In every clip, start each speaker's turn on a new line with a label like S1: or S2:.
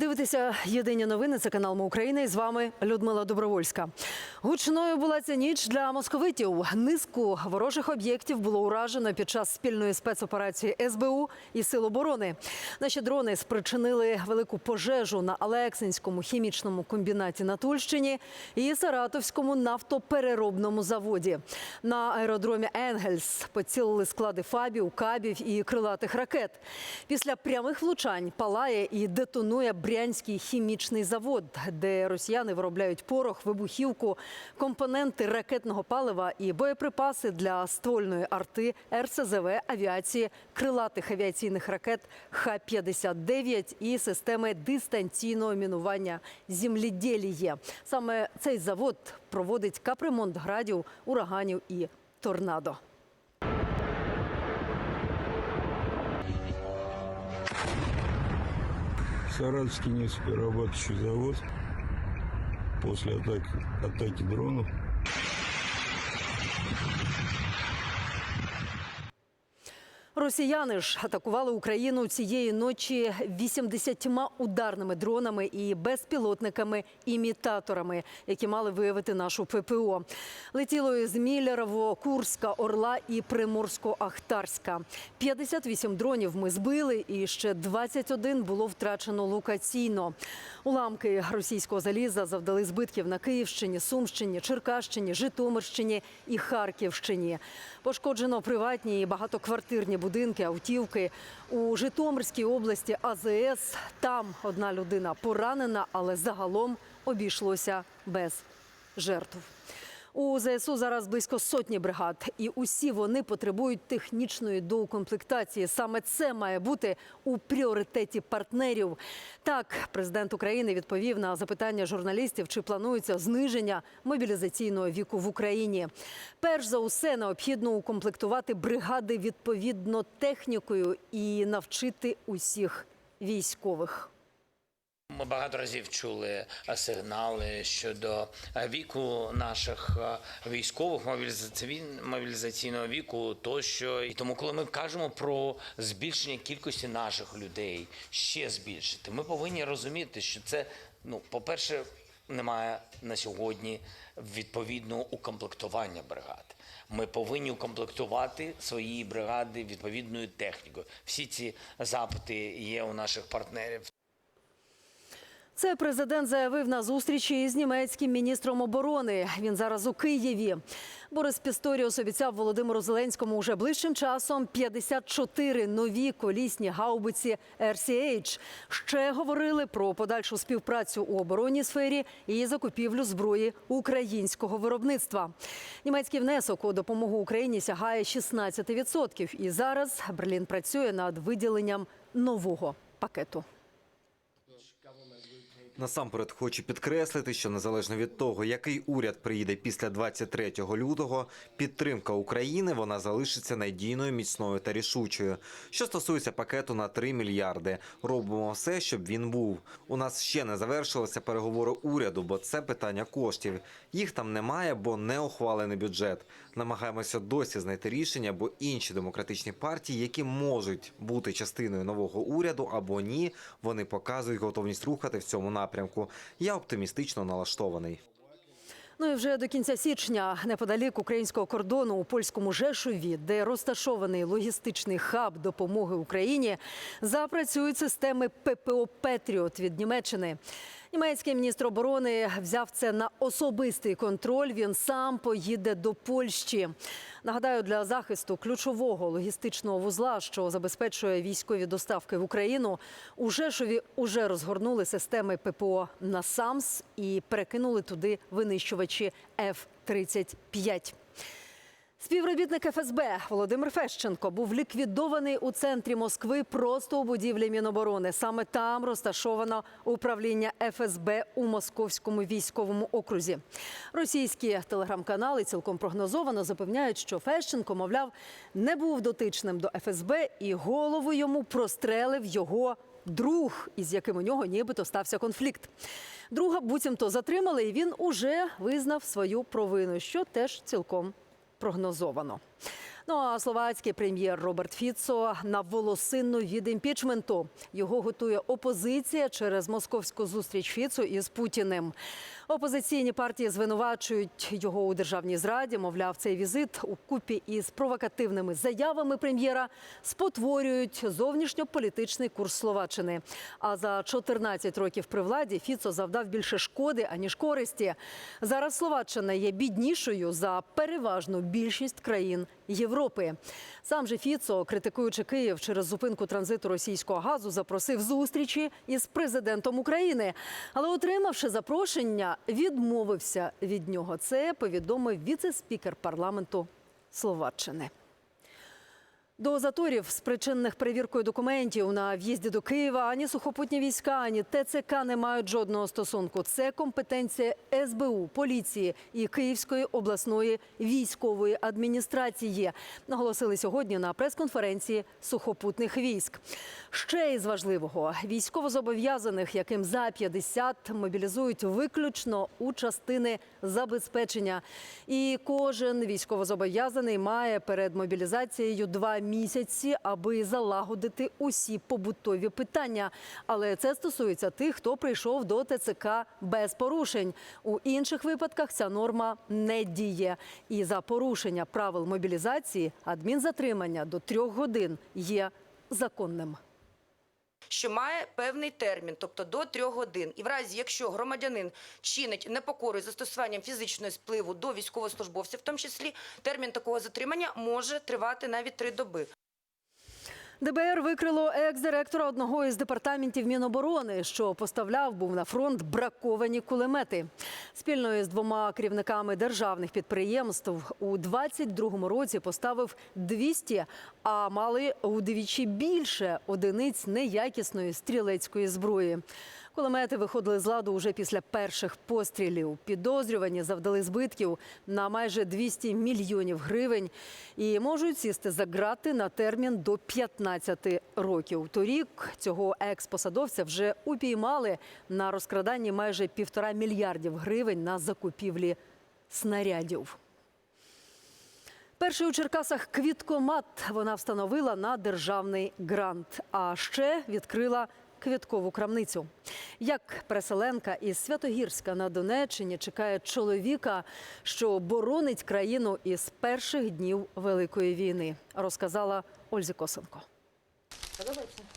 S1: Ви дивитеся єдині новини. Це канал Ми Україна. І з вами Людмила Добровольська. Гучною була ця ніч для московитів. Низку ворожих об'єктів було уражено під час спільної спецоперації СБУ і Сил оборони. Наші дрони спричинили велику пожежу на Алексинському хімічному комбінаті на Тульщині і Саратовському нафтопереробному заводі. На аеродромі Енгельс поцілили склади фабів, кабів і крилатих ракет. Після прямих влучань палає і детонує Брянський хімічний завод, де росіяни виробляють порох, вибухівку, компоненти ракетного палива і боєприпаси для ствольної арти, РСЗВ, авіації, крилатих авіаційних ракет Х-59 і системи дистанційного мінування землідєліє. Саме цей завод проводить капремонт градів, ураганів і торнадо.
S2: Саратовский нефтеперерабатывающий завод. После атаки, атаки дронов
S1: Росіяни ж атакували Україну цієї ночі 80 ударними дронами і безпілотниками-імітаторами, які мали виявити нашу ППО. Летіло із Міллерово, Курська, Орла і Приморсько-Ахтарська. 58 дронів ми збили, і ще 21 було втрачено локаційно. Уламки російського заліза завдали збитків на Київщині, Сумщині, Черкащині, Житомирщині і Харківщині. Пошкоджено приватні і багатоквартирні будинки, автівки. У Житомирській області АЗС там одна людина поранена, але загалом обійшлося без жертв. У ЗСУ зараз близько сотні бригад, і усі вони потребують технічної доукомплектації. Саме це має бути у пріоритеті партнерів. Так, президент України відповів на запитання журналістів, чи планується зниження мобілізаційного віку в Україні. Перш за усе необхідно укомплектувати бригади відповідно технікою і навчити усіх військових.
S3: Ми багато разів чули е, сигнали щодо е, віку наших е, військових мобілізаційн- мобілізаційного віку, тощо і тому, коли ми кажемо про збільшення кількості наших людей, ще збільшити, ми повинні розуміти, що це ну, по-перше, немає на сьогодні відповідного укомплектування бригад. Ми повинні укомплектувати свої бригади відповідною технікою. Всі ці запити є у наших партнерів.
S1: Це президент заявив на зустрічі із німецьким міністром оборони. Він зараз у Києві. Борис Пісторіус обіцяв Володимиру Зеленському уже ближчим часом 54 нові колісні гаубиці RCH. Ще говорили про подальшу співпрацю у оборонній сфері і закупівлю зброї українського виробництва. Німецький внесок у допомогу Україні сягає 16%. І зараз Берлін працює над виділенням нового пакету.
S4: Насамперед хочу підкреслити, що незалежно від того, який уряд приїде після 23 лютого, підтримка України вона залишиться надійною, міцною та рішучою. Що стосується пакету на 3 мільярди, робимо все, щоб він був. У нас ще не завершилися переговори уряду, бо це питання коштів. Їх там немає, бо не ухвалений бюджет. Намагаємося досі знайти рішення, бо інші демократичні партії, які можуть бути частиною нового уряду або ні, вони показують готовність рухати в цьому напрямку. Я оптимістично налаштований.
S1: Ну і вже до кінця січня, неподалік українського кордону у польському Жешові, де розташований логістичний хаб допомоги Україні, запрацюють системи ППО Петріот від Німеччини. Німецький міністр оборони взяв це на особистий контроль. Він сам поїде до Польщі. Нагадаю, для захисту ключового логістичного вузла, що забезпечує військові доставки в Україну, у Жешові уже розгорнули системи ППО на САМС і перекинули туди винищувачі F-35. Співробітник ФСБ Володимир Фещенко був ліквідований у центрі Москви просто у будівлі Міноборони. Саме там розташовано управління ФСБ у Московському військовому окрузі. Російські телеграм-канали цілком прогнозовано запевняють, що Фещенко, мовляв, не був дотичним до ФСБ і голову йому прострелив його друг, із яким у нього нібито стався конфлікт. Друга буцімто затримали, і він уже визнав свою провину, що теж цілком прогнозовано. Ну а словацький прем'єр Роберт Фіцо на волосинну від імпічменту. Його готує опозиція через московську зустріч Фіцо із Путіним. Опозиційні партії звинувачують його у державній зраді. Мовляв, цей візит у купі із провокативними заявами прем'єра спотворюють зовнішньополітичний курс Словаччини. А за 14 років при владі Фіцо завдав більше шкоди аніж користі. Зараз Словаччина є біднішою за переважну більшість країн Європи. Сам же Фіцо, критикуючи Київ через зупинку транзиту російського газу, запросив зустрічі із президентом України. Але, отримавши запрошення, відмовився від нього. Це повідомив віце-спікер парламенту Словаччини. До заторів, спричинених перевіркою документів на в'їзді до Києва, ані сухопутні війська, ані ТЦК не мають жодного стосунку. Це компетенція СБУ, поліції і Київської обласної військової адміністрації. Наголосили сьогодні на прес-конференції сухопутних військ. Ще із важливого військовозобов'язаних, яким за 50 мобілізують виключно у частини забезпечення. І кожен військовозобов'язаний має перед мобілізацією два місяці, аби залагодити усі побутові питання. Але це стосується тих, хто прийшов до ТЦК без порушень. У інших випадках ця норма не діє. І за порушення правил мобілізації адмінзатримання до трьох годин є законним.
S5: Що має певний термін, тобто до трьох годин. І в разі, якщо громадянин чинить непокору застосуванням фізичного спливу до військовослужбовців, в тому числі термін такого затримання може тривати навіть три доби.
S1: ДБР викрило екс-директора одного із департаментів Міноборони, що поставляв був на фронт браковані кулемети. Спільно із двома керівниками державних підприємств у 22-му році поставив 200, а мали удвічі більше одиниць неякісної стрілецької зброї. Кулемети виходили з ладу уже після перших пострілів. Підозрювані завдали збитків на майже 200 мільйонів гривень і можуть сісти за ґрати на термін до 15 років. Торік цього екс-посадовця вже упіймали на розкраданні майже півтора мільярдів гривень на закупівлі снарядів. Перший у Черкасах квіткомат вона встановила на державний грант, а ще відкрила квіткову крамницю. Як переселенка із Святогірська на Донеччині чекає чоловіка, що боронить країну із перших днів Великої війни, розказала Ользі Косенко.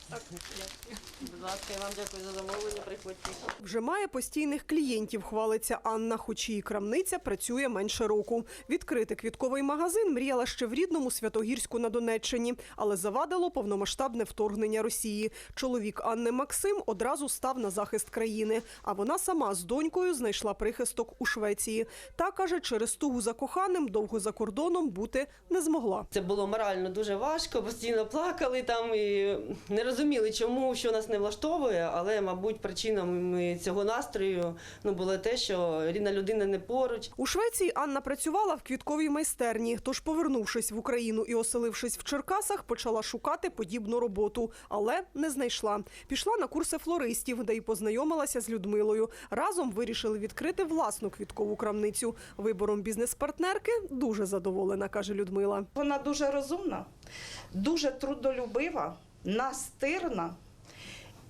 S6: Будь ласка, я вам дякую за замовлення. Приходьте.
S7: Вже має постійних клієнтів, хвалиться Анна, хоч її крамниця працює менше року. Відкрити квітковий магазин мріяла ще в рідному Святогірську на Донеччині, але завадило повномасштабне вторгнення Росії. Чоловік Анни Максим одразу став на захист країни, а вона сама з донькою знайшла прихисток у Швеції. Та каже, через тугу за коханим довго за кордоном бути не змогла.
S6: Це було морально дуже важко, постійно плакали там і не розуміли, чому що нас не влаштовує. Але, мабуть, причинами цього настрою ну було те, що рідна людина не поруч.
S7: У Швеції Анна працювала в квітковій майстерні. Тож, повернувшись в Україну і оселившись в Черкасах, почала шукати подібну роботу, але не знайшла. Пішла на курси флористів, де й познайомилася з Людмилою. Разом вирішили відкрити власну квіткову крамницю. Вибором бізнес-партнерки дуже задоволена, каже Людмила.
S8: Вона дуже розумна, дуже трудолюбива, настирна.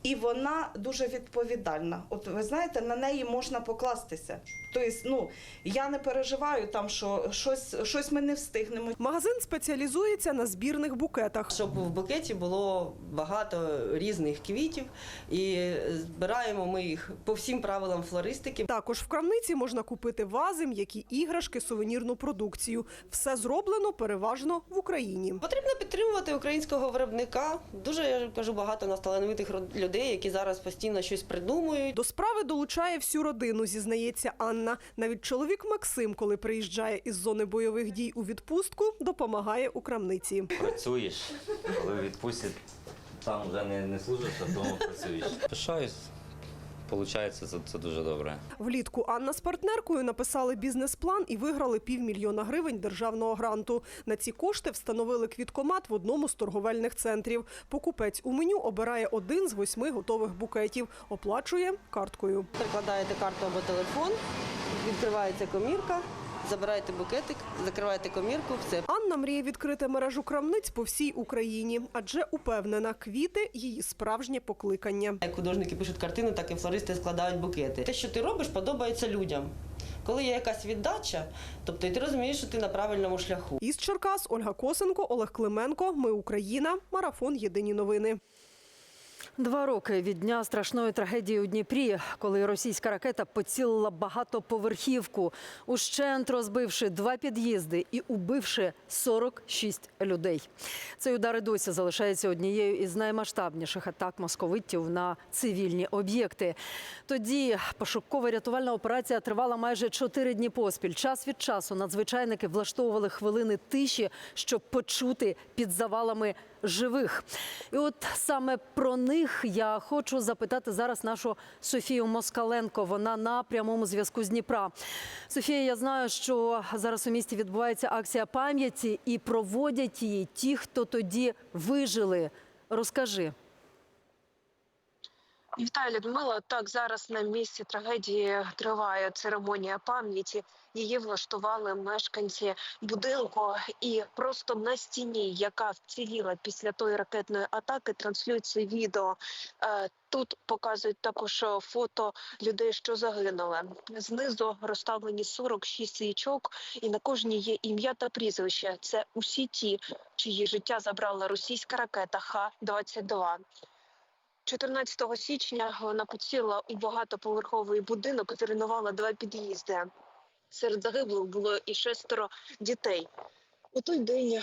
S8: І вона дуже відповідальна. От ви знаєте, на неї можна покластися. Тобто, ну я не переживаю там, що щось, щось ми не встигнемо.
S7: Магазин спеціалізується на збірних букетах.
S6: Щоб в букеті було багато різних квітів, і збираємо ми їх по всім правилам флористики.
S7: Також в крамниці можна купити вази, м'які іграшки, сувенірну продукцію. Все зроблено переважно в Україні.
S6: Потрібно підтримувати українського виробника. Дуже я кажу багато нас талановитих род- людей, які зараз постійно щось придумують.
S7: До справи долучає всю родину, зізнається Анна. Навіть чоловік Максим, коли приїжджає із зони бойових дій у відпустку, допомагає у крамниці.
S9: працюєш, коли відпустять, там вже не, не служиш, а вдома працюєш. Пишаюсь виходить, це, це дуже добре.
S7: Влітку Анна з партнеркою написали бізнес-план і виграли півмільйона гривень державного гранту. На ці кошти встановили квіткомат в одному з торговельних центрів. Покупець у меню обирає один з восьми готових букетів. Оплачує карткою.
S6: Прикладаєте карту або телефон, відкривається комірка, забираєте букетик, закриваєте комірку, все.
S7: Анна мріє відкрити мережу крамниць по всій Україні, адже упевнена, квіти її справжнє покликання.
S6: Як художники пишуть картини, так і флористи складають букети. Те, що ти робиш, подобається людям. Коли є якась віддача, тобто і ти розумієш, що ти на правильному шляху.
S7: Із Черкас Ольга Косенко, Олег Клименко. Ми Україна. Марафон. Єдині новини.
S1: Два роки від дня страшної трагедії у Дніпрі, коли російська ракета поцілила багатоповерхівку, ущент розбивши два під'їзди і убивши 46 людей. Цей удар і досі залишається однією із наймасштабніших атак московитів на цивільні об'єкти. Тоді пошукова рятувальна операція тривала майже чотири дні поспіль. Час від часу надзвичайники влаштовували хвилини тиші, щоб почути під завалами живих. І от саме про них я хочу запитати зараз нашу Софію Москаленко. Вона на прямому зв'язку з Дніпра. Софія, я знаю, що зараз у місті відбувається акція пам'яті і проводять її ті, хто тоді вижили. Розкажи.
S10: Вітаю, Людмила. Так, зараз на місці трагедії триває церемонія пам'яті. Її влаштували мешканці будинку, і просто на стіні, яка вціліла після тої ракетної атаки, транслюється відео. Е, Тут показують також фото людей, що загинули. Знизу розставлені 46 свічок, і на кожній є ім'я та прізвище. Це усі ті, чиї життя забрала російська ракета Х-22. 14 січня вона поціла у багатоповерховий будинок, зруйнувала два під'їзди. Серед загиблих було і шестеро дітей. У той день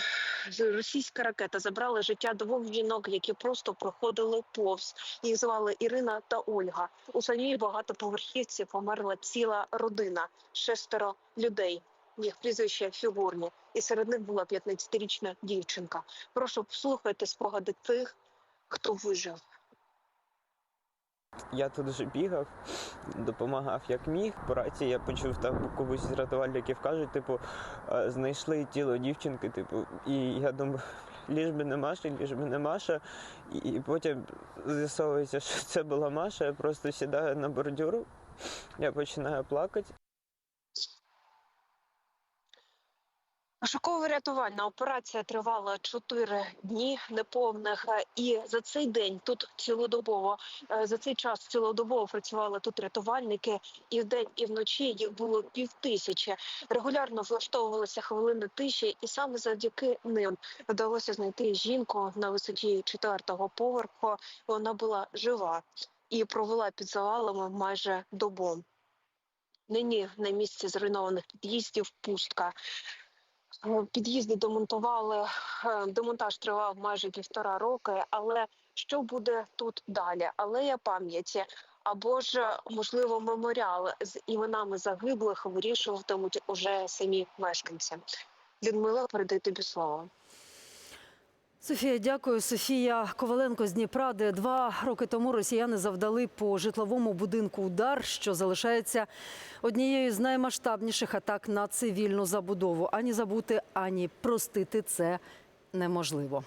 S10: російська ракета забрала життя двох жінок, які просто проходили повз. Їх звали Ірина та Ольга. У самій багатоповерхівці померла ціла родина, шестеро людей. Їх прізвище фігурні, і серед них була 15-річна дівчинка. Прошу послухайте спогади тих, хто вижив.
S11: Я тут вже бігав, допомагав як міг. По рації я почув там комусь з рятувальників кажуть, типу, «Е, знайшли тіло дівчинки, типу, і я думаю, ліж би не Маша, ліж би не Маша. І потім з'ясовується, що це була Маша. Я просто сідаю на бордюру, я починаю плакати.
S10: Пошуково-рятувальна операція тривала чотири дні неповних, е, і за цей день тут цілодобово е, за цей час цілодобово працювали тут рятувальники, і вдень, і вночі їх було півтисячі. Регулярно влаштовувалися хвилини тиші, і саме завдяки ним вдалося знайти жінку на висоті четвертого поверху. Вона була жива і провела під завалами майже добу. Нині на місці зруйнованих під'їздів пустка. Е, Під'їзди демонтували. е, Демонтаж тривав майже півтора роки. Але що буде тут далі? Алея пам'яті або ж е, можливо меморіал з іменами загиблих вирішуватимуть уже самі мешканці. Людмила, передаю тобі слово.
S1: Софія, дякую. Софія Коваленко з Дніпра, де два роки тому росіяни завдали по житловому будинку удар, що залишається однією з наймасштабніших атак на цивільну забудову. Ані забути, ані простити це неможливо.